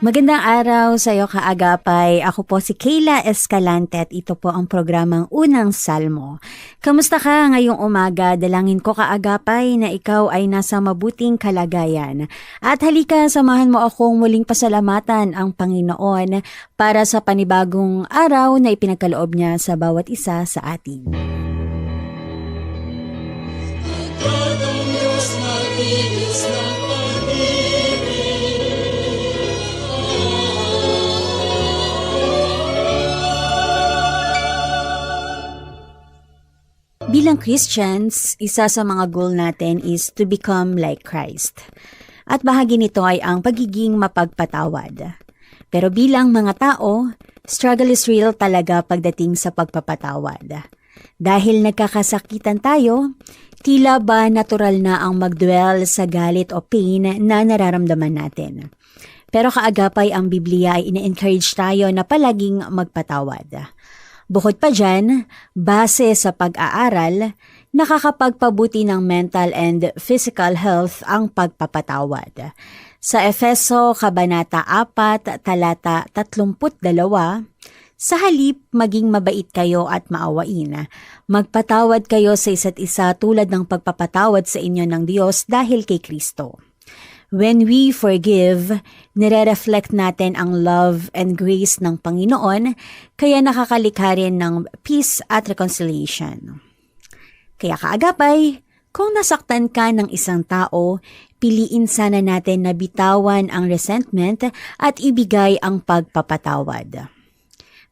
Magandang araw sa iyo kaagapay. Ako po si Kayla Escalante at ito po ang programang Unang Salmo. Kamusta ka ngayong umaga? Dalangin ko kaagapay na ikaw ay nasa mabuting kalagayan. At halika, samahan mo akong muling pasalamatan ang Panginoon para sa panibagong araw na ipinagkaloob niya sa bawat isa sa atin. Pagkatang Diyos na Bilang Christians, isa sa mga goal natin is to become like Christ. At bahagi nito ay ang pagiging mapagpatawad. Pero bilang mga tao, struggle is real talaga pagdating sa pagpapatawad. Dahil nagkakasakitan tayo, tila ba natural na ang magdwell sa galit o pain na nararamdaman natin. Pero kaagapay ang Biblia ay ina-encourage tayo na palaging magpatawad. Bukod pa dyan, base sa pag-aaral, nakakapagpabuti ng mental and physical health ang pagpapatawad. Sa Efeso, Kabanata 4, Talata 32, sa halip, maging mabait kayo at maawain. Magpatawad kayo sa isa't isa tulad ng pagpapatawad sa inyo ng Diyos dahil kay Kristo. When we forgive, nire-reflect natin ang love and grace ng Panginoon, kaya nakakalikha rin ng peace at reconciliation. Kaya kaagapay, kung nasaktan ka ng isang tao, piliin sana natin na bitawan ang resentment at ibigay ang pagpapatawad.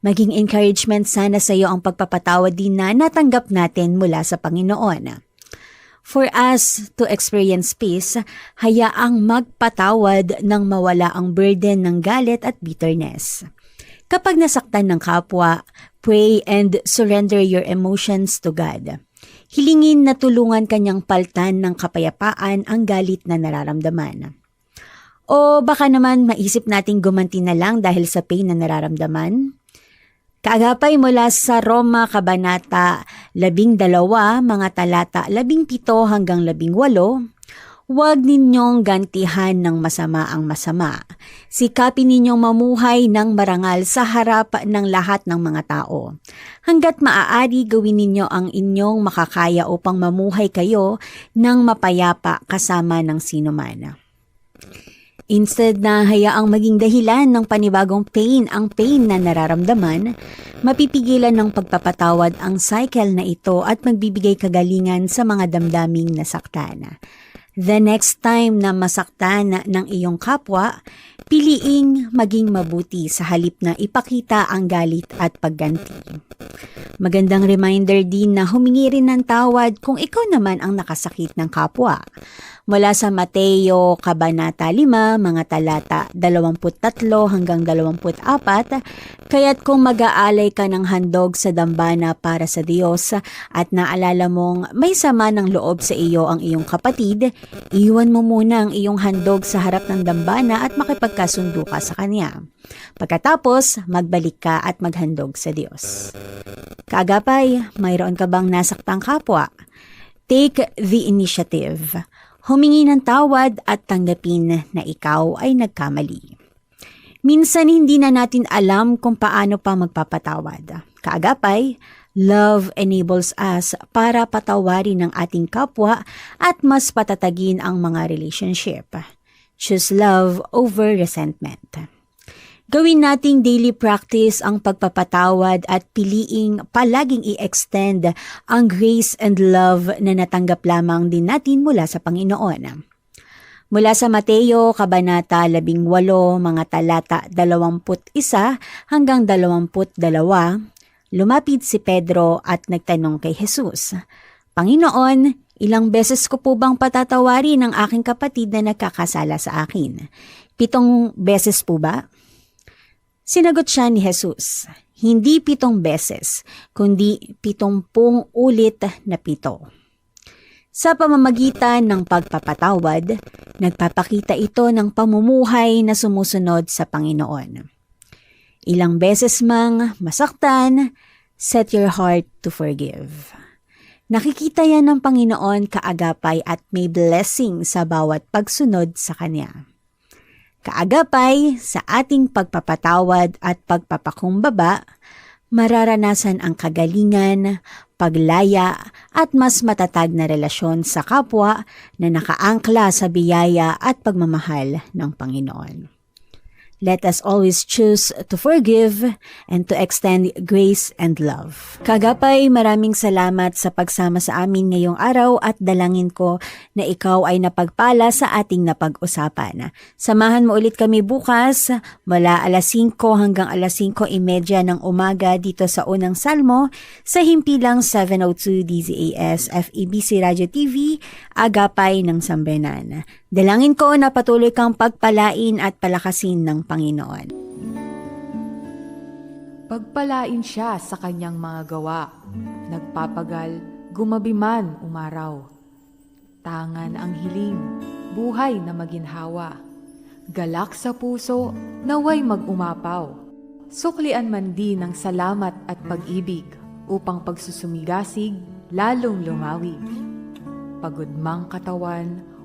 Maging encouragement sana sa iyo ang pagpapatawad din na natanggap natin mula sa Panginoon. For us to experience peace, hayaang magpatawad nang mawala ang burden ng galit at bitterness. Kapag nasaktan ng kapwa, pray and surrender your emotions to God. Hilingin na tulungan kanyang paltan ng kapayapaan ang galit na nararamdaman. O baka naman maisip nating gumanti na lang dahil sa pain na nararamdaman? Kaagapay mula sa Roma Kabanata 12, mga talata 17 hanggang 18, Huwag ninyong gantihan ng masama ang masama. Sikapin ninyong mamuhay ng marangal sa harap ng lahat ng mga tao. Hanggat maaari gawin ninyo ang inyong makakaya upang mamuhay kayo ng mapayapa kasama ng sinuman. Instead na hayaang maging dahilan ng panibagong pain ang pain na nararamdaman, mapipigilan ng pagpapatawad ang cycle na ito at magbibigay kagalingan sa mga damdaming nasaktan. The next time na masaktan ng iyong kapwa, piliing maging mabuti sa halip na ipakita ang galit at pagganti. Magandang reminder din na humingi rin ng tawad kung ikaw naman ang nakasakit ng kapwa mula sa Mateo Kabanata 5, mga talata 23 hanggang 24, kaya't kung mag-aalay ka ng handog sa dambana para sa Diyos at naalala mong may sama ng loob sa iyo ang iyong kapatid, iwan mo muna ang iyong handog sa harap ng dambana at makipagkasundo ka sa Kanya. Pagkatapos, magbalik ka at maghandog sa Diyos. Kaagapay, mayroon ka bang nasaktang kapwa? Take the initiative humingi ng tawad at tanggapin na ikaw ay nagkamali. Minsan hindi na natin alam kung paano pa magpapatawad. Kaagapay, love enables us para patawarin ang ating kapwa at mas patatagin ang mga relationship. Choose love over resentment. Gawin nating daily practice ang pagpapatawad at piliing palaging i-extend ang grace and love na natanggap lamang din natin mula sa Panginoon. Mula sa Mateo, Kabanata 18, mga talata 21 hanggang 22, lumapit si Pedro at nagtanong kay Jesus, Panginoon, ilang beses ko po bang patatawarin ang aking kapatid na nagkakasala sa akin? Pitong beses po ba? Sinagot siya ni Jesus, hindi pitong beses, kundi pitompung ulit na pito. Sa pamamagitan ng pagpapatawad, nagpapakita ito ng pamumuhay na sumusunod sa Panginoon. Ilang beses mang masaktan, set your heart to forgive. Nakikita yan ng Panginoon kaagapay at may blessing sa bawat pagsunod sa Kanya. Kaagapay sa ating pagpapatawad at pagpapakumbaba, mararanasan ang kagalingan, paglaya at mas matatag na relasyon sa kapwa na nakaangkla sa biyaya at pagmamahal ng Panginoon. Let us always choose to forgive and to extend grace and love. Kagapay, maraming salamat sa pagsama sa amin ngayong araw at dalangin ko na ikaw ay napagpala sa ating napag-usapan. Samahan mo ulit kami bukas mula alas 5 hanggang alas 5.30 ng umaga dito sa unang salmo sa himpilang 702 DZAS FEBC Radio TV, Agapay ng Sambenan. Dalangin ko na patuloy kang pagpalain at palakasin ng Panginoon. Pagpalain siya sa kanyang mga gawa. Nagpapagal, gumabi man umaraw. Tangan ang hiling, buhay na maginhawa. Galak sa puso, naway mag-umapaw. Suklian man din ng salamat at pag-ibig upang pagsusumigasig lalong lumawig. Pagudmang katawan,